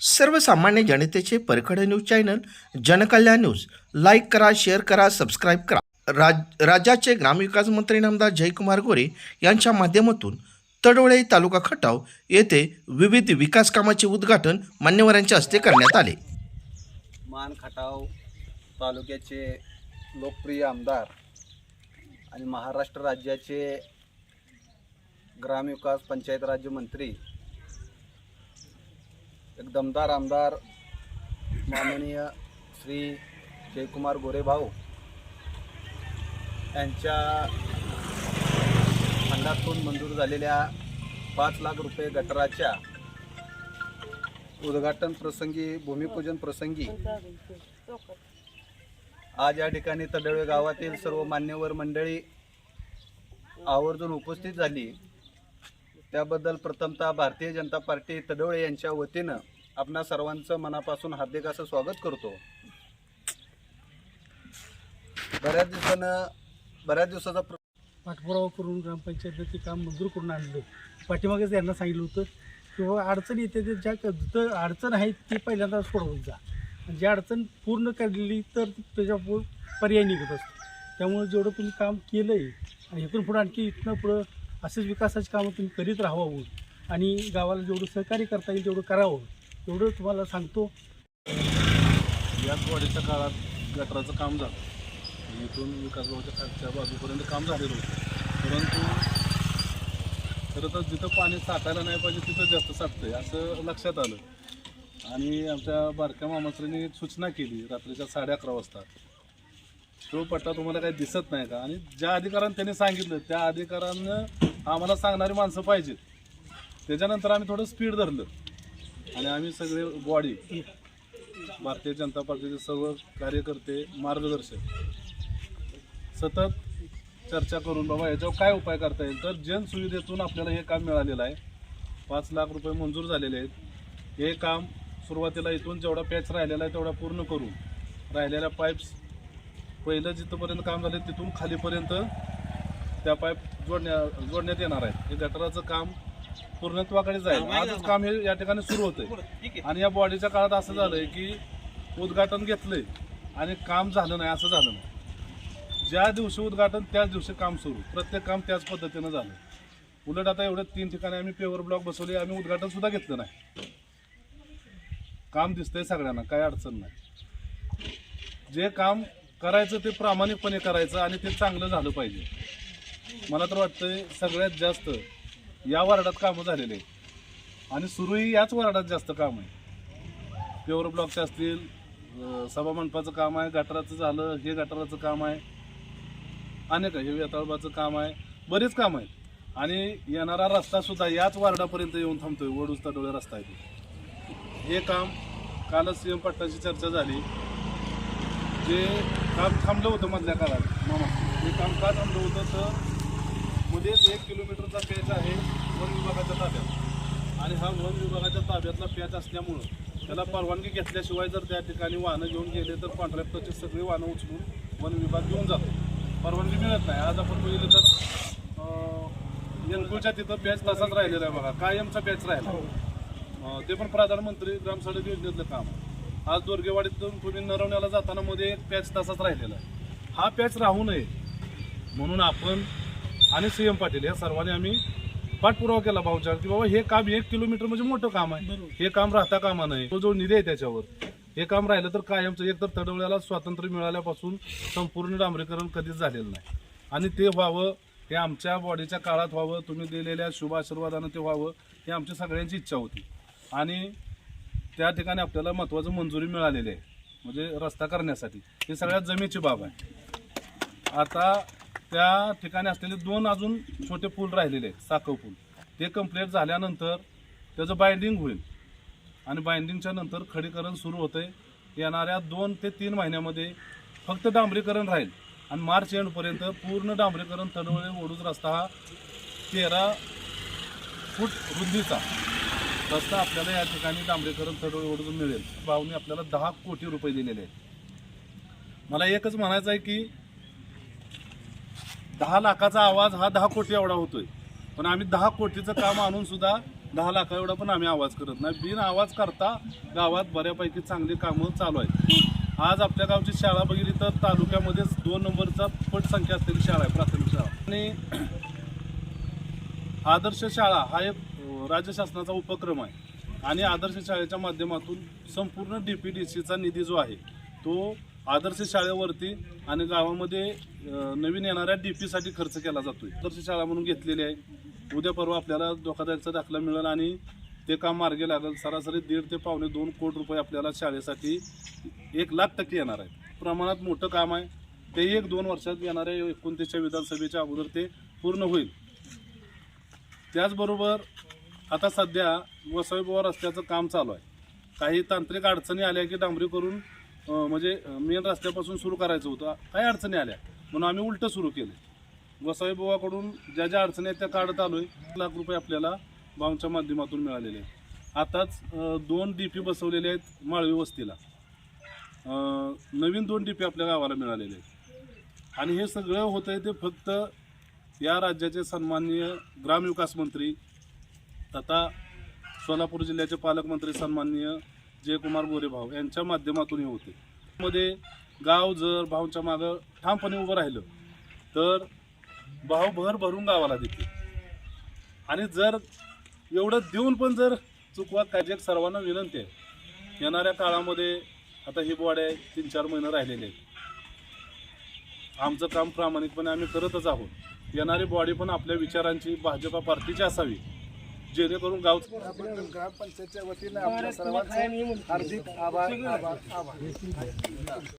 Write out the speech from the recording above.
सर्वसामान्य जनतेचे परखड news channel Jankalyan news. Like करा शेअर करा सबस्क्राईब करा. राज राज्याचे ग्रामविकास मंत्री नामदार जयकुमार गोरे यांच्या माध्यमातून तडोळे तालुका खटाव येथे विविध विकास कामाचे उद्घाटन मान्यवरांच्या हस्ते करण्यात आले. मान खटाव तालुक्याचे लोकप्रिय आमदार आणि महाराष्ट्र राज्याचे ग्रामविकास पंचायत राज्य मंत्री दमदार आमदार माननीय श्री जयकुमार गोरेभाऊ यांच्या फंडातून मंजूर झालेल्या पाच लाख रुपये गटराच्या उद्घाटन प्रसंगी भूमिपूजन प्रसंगी आज या ठिकाणी तडळवे गावातील सर्व मान्यवर मंडळी आवर्जून उपस्थित झाली. त्याबद्दल प्रथमतः भारतीय जनता पार्टी तडवळे यांच्या वतीनं आपणा सर्वांचं मनापासून हार्दिक असं स्वागत करतो. बऱ्याच दिवसानं बऱ्याच दिवसाचा प्र- पाठपुरावा करून ग्रामपंचायतनं ते काम मंजूर करून आणलं. पाठीमागेच यांना सांगितलं होतं की अडचण येते ते ज्या जिथं अडचण आहे ती पहिल्यांदा सोडवून जा. आणि ज्या अडचण पूर्ण काढली तर त्याच्या पु- पर्याय निघत असतो. त्यामुळे जेवढं तुम्ही काम केलं आहे आणि इथून पुढं आणखी इथनं पुढं असेच विकासाची कामं तुम्ही करीत राहावं. आणि गावाला जेवढं सहकार्य करता येईल तेवढं करावं. एवढं तुम्हाला सांगतो. याच वाडीच्या काळात गटराचं काम झालं. आणि इथून विकासभाऊच्या खालच्या बाजूपर्यंत काम झालेलं होतं. परंतु खरं तर जिथं पाणी साठायला नाही पाहिजे तिथं जास्त साठतंय असं लक्षात आलं. आणि आमच्या बारक्या मामासरीने सूचना केली रात्रीच्या साडे अकरा वाजता. तो पट्टा तुम्हाला काही दिसत नाही का? आणि ज्या अधिकाऱ्यानं त्यांनी सांगितलं त्या अधिकाऱ्यांना आम्हाला सांगणारी माणसं पाहिजेत. त्याच्यानंतर आम्ही थोडं स्पीड धरलं. आणि आम्ही सगळे बॉडी भारतीय जनता पार्टीचे सर्व कार्यकर्ते मार्गदर्शक. सतत चर्चा करून बाबा याच्यावर काय उपाय करता येईल? तर जन सुविधेतून आपल्याला हे काम मिळालेलं आहे. पाच लाख रुपये मंजूर झालेले आहेत. हे काम सुरुवातीला इथून जेवढा पॅच राहिलेला आहे तेवढा पूर्ण करून राहिलेल्या पाईप्स पहिलं जिथंपर्यंत काम झालं तिथून खालीपर्यंत त्या पाईप जोडण्या जोडण्यात येणार आहेत. हे गटाराचं काम पूर्णत्वाकडे जाईल. आजच काम हे या ठिकाणी सुरू होतंय. आणि या बॉडीच्या काळात असं झालंय की उद्घाटन घेतलंय आणि काम झालं नाही असं झालं नाही. ज्या दिवशी उद्घाटन त्याच दिवशी काम सुरू. प्रत्येक काम त्याच पद्धतीनं झालं. उलट आता एवढे तीन ठिकाणी आम्ही पेवर ब्लॉक बसवले आम्ही उद्घाटन सुद्धा घेतलं नाही. काम दिसतंय सगळ्यांना काही अडचण नाही. जे काम करायचं ते प्रामाणिकपणे करायचं आणि ते चांगलं झालं पाहिजे. मला तर वाटतंय सगळ्यात जास्त या वार्डात कामं झालेले आहेत. आणि सुरूही याच वार्डात जास्त काम आहे. प्युअर ब्लॉकचे असतील सभामंडपाचं काम आहे गटाराचं झालं हे गटाराचं काम आहे. अनेक हे वेताळबाचं काम आहे. बरेच काम आहेत. आणि येणारा रस्ता सुद्धा याच वार्डापर्यंत येऊन थांबतोय वडूज तडोळे रस्ता आहे हे काम कालच सीएम पट्टाची चर्चा झाली. जे काम थांबलं होतं मधल्या काळात मामा हे काम का थांबलं होतं तर मध्येच एक किलोमीटरचा पॅच आहे वन विभागाच्या ताब्यात. आणि हा वन विभागाच्या ताब्यातला पॅच असल्यामुळं त्याला परवानगी घेतल्याशिवाय जर त्या ठिकाणी वाहनं घेऊन गेले तर कॉन्ट्रॅक्टरची सगळी वाहनं उचलून वन विभाग घेऊन जातो. परवानगी मिळत नाही. आज आपण बघितलं तर अं, यनकुलच्या तिथं पॅच तसाच राहिलेला आहे बघा. कायमचा पॅच राहिला. ते पण प्रधानमंत्री ग्राम सडक योजनेतलं काम. आज दोरगेवाडीतून तुम्ही नरवण्याला जाताना मध्ये एक पॅच तसाच राहिलेला आहे. हा पॅच राहू नये म्हणून आपण आणि सी एम पाटील या सर्वांनी आम्ही पाठपुरावा केला भाऊच्या की बाबा हे काम एक किलोमीटर म्हणजे मोठं काम आहे. हे काम राहता कामा नये. तो जो निधी आहे त्याच्यावर. हे काम राहिलं तर कायमचं एक तर तडवल्याला स्वातंत्र्य मिळाल्यापासून संपूर्ण डांबरीकरण कधीच झालेलं नाही. आणि ते व्हावं हे आमच्या बॉडीच्या काळात व्हावं तुम्ही दिलेल्या शुभ आशीर्वादानं ते व्हावं ही आमची सगळ्यांची इच्छा होती. आणि त्या ठिकाणी आपल्याला महत्त्वाचं मंजुरी मिळालेली आहे. म्हणजे रस्ता करण्यासाठी. ही सगळ्यात जमेची बाब आहे. आता त्या ठिकाणी असलेले दोन अजून छोटे पूल राहिलेले आहेत साखव पूल. ते कंप्लीट झाल्यानंतर त्याचं बाइंडिंग होईल. आणि बाइंडिंगच्या नंतर खडीकरण सुरू होते येणाऱ्या दोन ते तीन महिन्यामध्ये फक्त डांबरीकरण राहील. आणि मार्च एंडपर्यंत पूर्ण डांबरीकरण तडवळे ओढूज रस्ता हा तेरा फूट रुंदीचा रस्ता आपल्याला या ठिकाणी डांबरीकरण तडवळे ओढूज मिळेल. भाऊने आपल्याला दहा कोटी रुपये दिलेले आहेत. मला एकच म्हणायचं आहे की दहा लाखाचा आवाज हा दहा कोटी एवढा होतोय. पण आम्ही दहा कोटीचं काम आणून सुद्धा दहा लाखा एवढा पण आम्ही आवाज करत नाही. बिन आवाज करता गावात बऱ्यापैकी चांगली कामं चालू आहेत. आज आपल्या गावची शाळा बघितली तर तालुक्यामध्येच दोन नंबरचा पट संख्या असलेली शाळा आहे प्राथमिक शाळा. आणि आदर्श शाळा हा एक राज्य शासनाचा उपक्रम आहे. आणि आदर्श शाळेच्या माध्यमातून संपूर्ण डी पी डी सीचा निधी जो आहे तो आदर्श शाळेवरती आणि गावामध्ये नवीन येणाऱ्या डी पीसाठी खर्च केला जातोय. आदर्श शाळा म्हणून घेतलेली आहे. उद्या परवा आपल्याला धोकादायकचा दाखला मिळेल आणि ते काम मार्गी लागेल. सरासरी दीड ते पावणे दोन कोटी रुपये आपल्याला शाळेसाठी एक लाख टक्के येणार आहे प्रमाणात मोठं काम आहे. ते एक दोन वर्षात येणाऱ्या एकोणतीसच्या विधानसभेच्या अगोदर ते पूर्ण होईल. त्याचबरोबर आता सध्या वसईबुवा रस्त्याचं काम चालू आहे. काही तांत्रिक अडचणी आल्या की डांबरी करून म्हणजे मेन रस्त्यापासून सुरू करायचं होतं. काही अडचणी आल्या. म्हणून आम्ही उलटं सुरू केलं. वसईबुवाकडून ज्या ज्या अडचणी आहेत त्या काढत आलो आहे लाख रुपये आपल्याला बाऊंच्या माध्यमातून मिळालेले आहेत. आताच दोन डी पी बसवलेले आहेत माळवी वस्तीला. नवीन दोन डी पी आपल्या गावाला मिळालेले आहेत. आणि हे सगळं होतं आहे ते फक्त या राज्याचे सन्माननीय ग्रामविकास मंत्री तथा सोलापूर जिल्ह्याचे पालकमंत्री सन्माननीय जयकुमार गोरेभाऊ यांच्या माध्यमातून हे होते. मध्ये गाव जर भाऊंच्या मागं ठामपणे उभं राहिलं तर भाऊ भर भरून गावाला देते आणि जर एवढं देऊन पण जर चुकवा काय जे सर्वांना विनंती आहे. येणाऱ्या काळामध्ये आता ही बॉडी आहे तीन चार महिने राहिलेले आहेत. आमचं काम प्रामाणिकपणे आम्ही करतच आहोत. येणारी बॉडी पण आपल्या विचारांची भाजपा पार्टीची असावी. जेणेकरून गाव आपण ग्रामपंचायतच्या वतीनं आपल्या सर्वांचे हार्दिक आभार आभार आभार.